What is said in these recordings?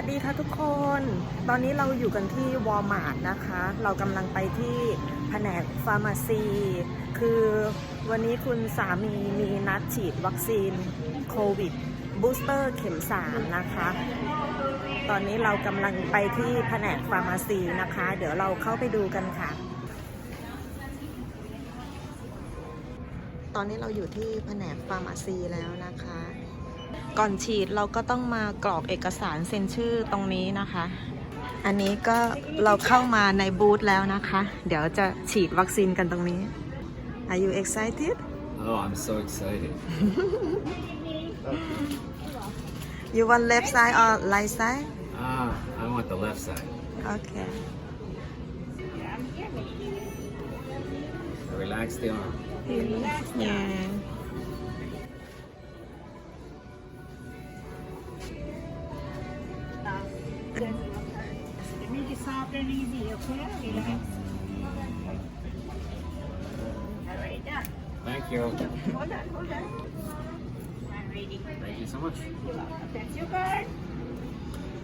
วัสดีค่ะทุกคน ตอนนี้เราอยู่กันที่วอลมาร์ทนะคะ เรากำลังไปที่แผนกฟาร์มาซี คือวันนี้คุณสามีมีนัดฉีดวัคซีนโควิดบูสเตอร์เข็ม3นะคะ ตอนนี้เรากำลังไปที่แผนกฟาร์มาซีนะคะ เดี๋ยวเราเข้าไปดูกันค่ะ ตอนนี้เราอยู่ที่แผนกฟาร์มาซีแล้วนะคะ ก่อนฉีดเราก็ต้องมากรอกเอกสารเซ็นชื่อตรงนี้นะคะ อันนี้ก็เราเข้ามาในบูธแล้วนะคะ เดี๋ยวจะฉีดวัคซีนกันตรงนี้ Are you excited Oh, I'm so excited. You want left side or right side Ah, I want the left side. Okay Relax the arm. Yeah Thank you. Hold on, hold on. I'm ready. Thank you so much. You're welcome. That's your card.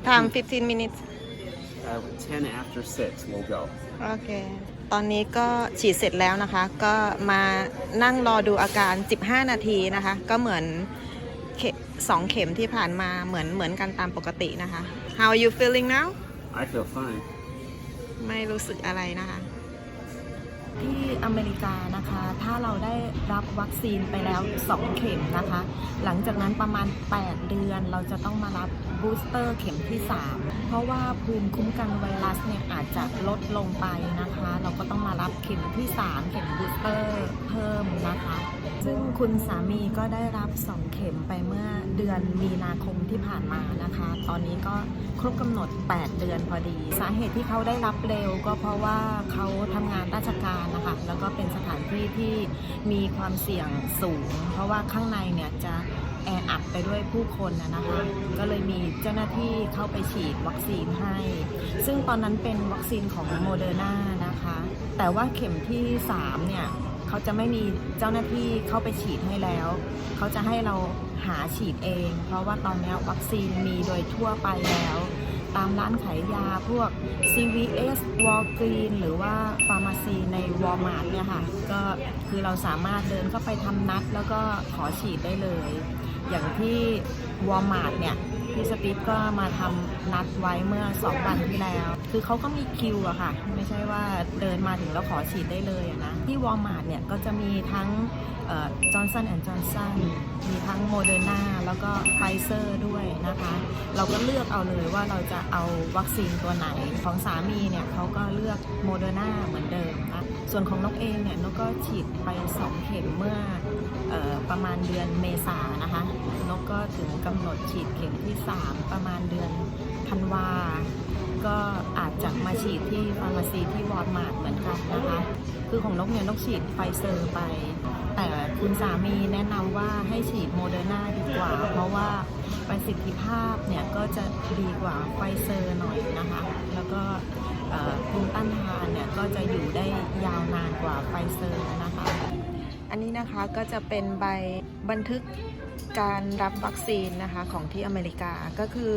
Time 15 minutes Uh, 10 after 6, we'll go. โอเคตอนนี้ก็ฉีดเสร็จแล้วนะคะ ก็มานั่งรอดูอาการ 15 นาทีนะคะ ก็เหมือนเข็มสองเข็มที่ผ่านมาเหมือนเหมือนกันตามปกตินะคะ How are you feeling now I feel fine. ไม่รู้สึกอะไรนะคะ อเมริกานะคะ ถ้าเราได้รับวัคซีนไปแล้ว 2 เข็มนะคะ หลังจากนั้นประมาณ 8 เดือนเราจะต้องมารับบูสเตอร์เข็มที่ 3 เพราะว่าภูมิคุ้มกันไวรัสเนี่ยอาจจะลดลงไปนะคะ เราก็ต้องมารับเข็มที่ 3 เข็มบูสเตอร์เพิ่มนะคะ ซึ่งคุณสามีก็ได้รับ 2 เข็มไปเมื่อเดือนมีนาคมที่ผ่านมานะคะ ตอนนี้ก็ครบกำหนด 8 เดือนพอดี สาเหตุที่เขาได้รับเร็วก็เพราะว่าเขาทำงานราชการนะคะแล้วก็เป็นสถานที่ที่มีความเสี่ยงสูง เพราะว่าข้างในเนี่ยจะแออัดไปด้วยผู้คนนะคะ ก็เลยมีเจ้าหน้าที่เข้าไปฉีดวัคซีนให้ ซึ่งตอนนั้นเป็นวัคซีนของโมเดอร์นานะคะ แต่ว่าเข็มที่ 3 เนี่ยเขาจะไม่มีเจ้าหน้าที่เข้าไปฉีดให้แล้ว เขาจะให้เราหาฉีดเอง เพราะว่าตอนนี้วัคซีนมีโดยทั่วไปแล้ว ตามร้านขายยาพวก CVS Walgreen หรือว่าฟาร์มาซีใน Walmart เนี่ยค่ะ ก็คือเราสามารถเดินเข้าไปทำนัด แล้วก็ขอฉีดได้เลย อย่างที่ Walmart เนี่ย พี่สตีฟก็มาทำนัดไว้เมื่อ 2 วันที่แล้ว คือเขาก็มีคิวอะค่ะ ไม่ใช่ว่าเดินมาถึงแล้วขอฉีดได้เลยนะ ที่ Walmart เนี่ยก็จะมีทั้งจอห์นสันแอนด์จอห์นสันมีทั้งโมเดอร์นาแล้วก็ไฟเซอร์ด้วยนะคะ เราก็เลือกเอาเลยว่าเราจะเอาวัคซีนตัวไหนของสามีเนี่ยเขาก็เลือกโมเดอร์นาเหมือนเดิมนะส่วนของนกเองเนี่ยนกก็ฉีดไป 2 เข็มเมื่อออประมาณเดือนเมษานะคะ กำหนดฉีดเข็มที่ 3 ประมาณเดือนธันวา ก็อาจจะมาฉีดที่ฟาร์มาซีที่วอร์มาร์ทเหมือนกันนะคะ คือของนกเนี่ยนกฉีดไฟเซอร์ไป แต่คุณสามีแนะนำว่าให้ฉีดโมเดอร์นาดีกว่า เพราะว่าประสิทธิภาพเนี่ยก็จะดีกว่าไฟเซอร์หน่อยนะคะ แล้วก็ภูมิต้านทานเนี่ยก็จะอยู่ได้ยาวนานกว่าไฟเซอร์นะคะ อันนี้นะคะก็จะเป็นใบบันทึกการรับวัคซีนนะคะของที่อเมริกาก็คือ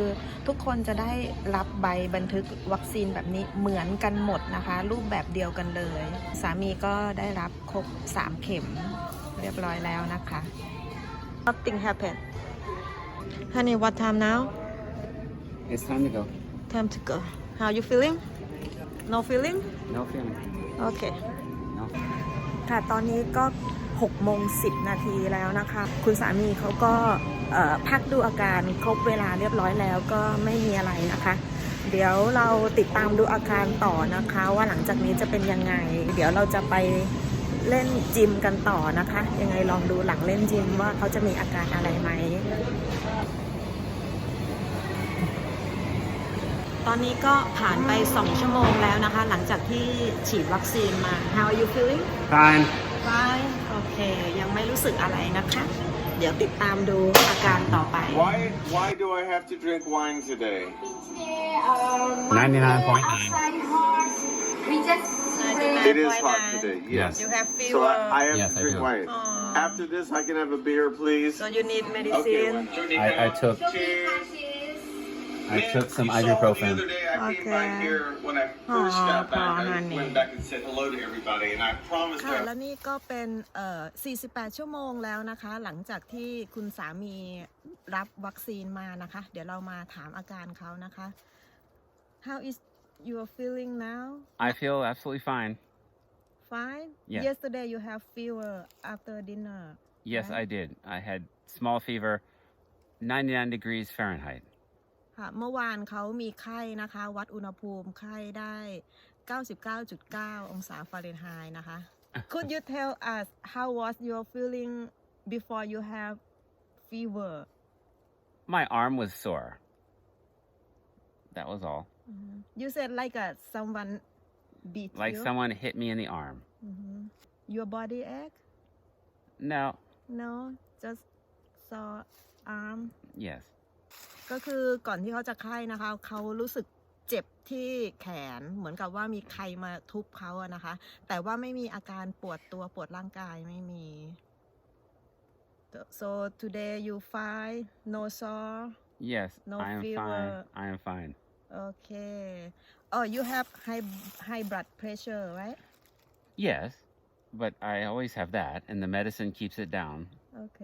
ทุกคนจะได้รับใบบันทึกวัคซีนแบบนี้เหมือนกันหมดนะคะ รูปแบบเดียวกันเลย สามีก็ได้รับครบ 3 เข็มเรียบร้อยแล้วนะคะ Nothing happened Honey what time now It's time to go. Time to go How you feeling No feeling No feeling. โอเค No. ค่ะตอนนี้ก็ 6โมง10 นาทีแล้วนะคะ คุณสามีเขาก็พักดูอาการครบเวลาเรียบร้อยแล้วก็ไม่มีอะไรนะคะ เดี๋ยวเราติดตามดูอาการต่อนะคะ ว่าหลังจากนี้จะเป็นยังไง เดี๋ยวเราจะไปเล่นจิมกันต่อนะคะ ยังไงลองดูหลังเล่นจิมว่าเขาจะมีอาการอะไรไหมตอนนี้ก็ผ่านไป 2 ชั่วโมงแล้วนะคะ หลังจากที่ฉีดวัคซีนมา How are you feeling Fine. ไโอเค ยังไม่รู้สึกอะไรนะคะ เดี๋ยวติดตามดูอาการต่อไป Why why do I have to drink wine today? Ninety-nine point nine. Outside hot. We just It is hot today. Yes. You have So fever I, I have Yes, to I drink do. wine. Aw. After this, I can have a beer, please. so you need Okay. medicine one. I, I took Cheers. I took some ibuprofen. The other day, I came Okay. back here when I first Aw, got back. poor I honey. went back and said hello to everybody, and I promised ค่ะ her และนี่ก็เป็นเอ่อ48 ชั่วโมงแล้วนะคะ หลังจากที่คุณสามีรับวัคซีนมานะคะ เดี๋ยวเรามาถามอาการเขานะคะ How is your feeling now I feel absolutely fine. Fine Yeah. Yesterday you have fever after dinner Yes, Right. I did. I had small fever, 99 degrees Fahrenheit. ค่ะเมื่อวานเขามีไข้นะคะ วัดอุณหภูมิไข้ได้ 99.9 องศาฟาเรนไฮต์นะคะ Could you tell us how was your feeling before you have fever My arm was sore. That was all. Mhm. You said like a someone beat Like you. someone hit me in the arm. Mhm. Your body ache? No. No, just sore arm. Yes. ก็คือก่อนที่เขาจะไข้นะคะ เขารู้สึกเจ็บที่แขนเหมือนกับว่ามีใครมาทุบเขาอะนะคะ แต่ว่าไม่มีอาการปวดตัวปวดร่างกายไม่มี so today you fine no sore Yes. No I am fever. fine. I am fine. okay oh you have high high blood pressure right Yes. But I always have that, and the medicine keeps it down. โอเค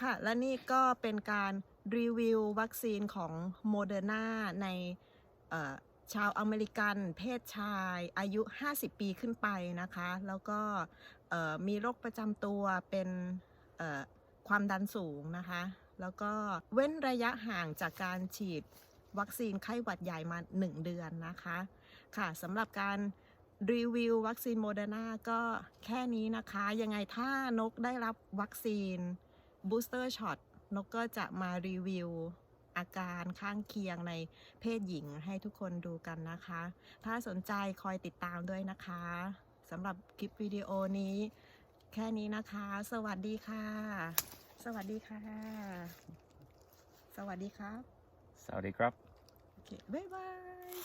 ค่ะ และนี่ก็เป็นการ รีวิววัคซีนของโมเดอร์นาในชาวอเมริกันเพศชายอายุ 50 ปีขึ้นไปนะคะ แล้วก็มีโรคประจำตัวเป็นความดันสูงนะคะ แล้วก็เว้นระยะห่างจากการฉีดวัคซีนไข้หวัดใหญ่มา 1 เดือนนะคะค่ะสำหรับการรีวิววัคซีนโมเดอร์นาก็แค่นี้นะคะ ยังไงถ้านกได้รับวัคซีนบูสเตอร์ช็อต นกก็จะมารีวิวอาการข้างเคียงในเพศหญิงให้ทุกคนดูกันนะคะ ถ้าสนใจคอยติดตามด้วยนะคะสำหรับคลิปวิดีโอนี้ แค่นี้นะคะ สวัสดีค่ะ สวัสดีค่ะ สวัสดีครับ Saudi crop. โอเค บ๊ายบาย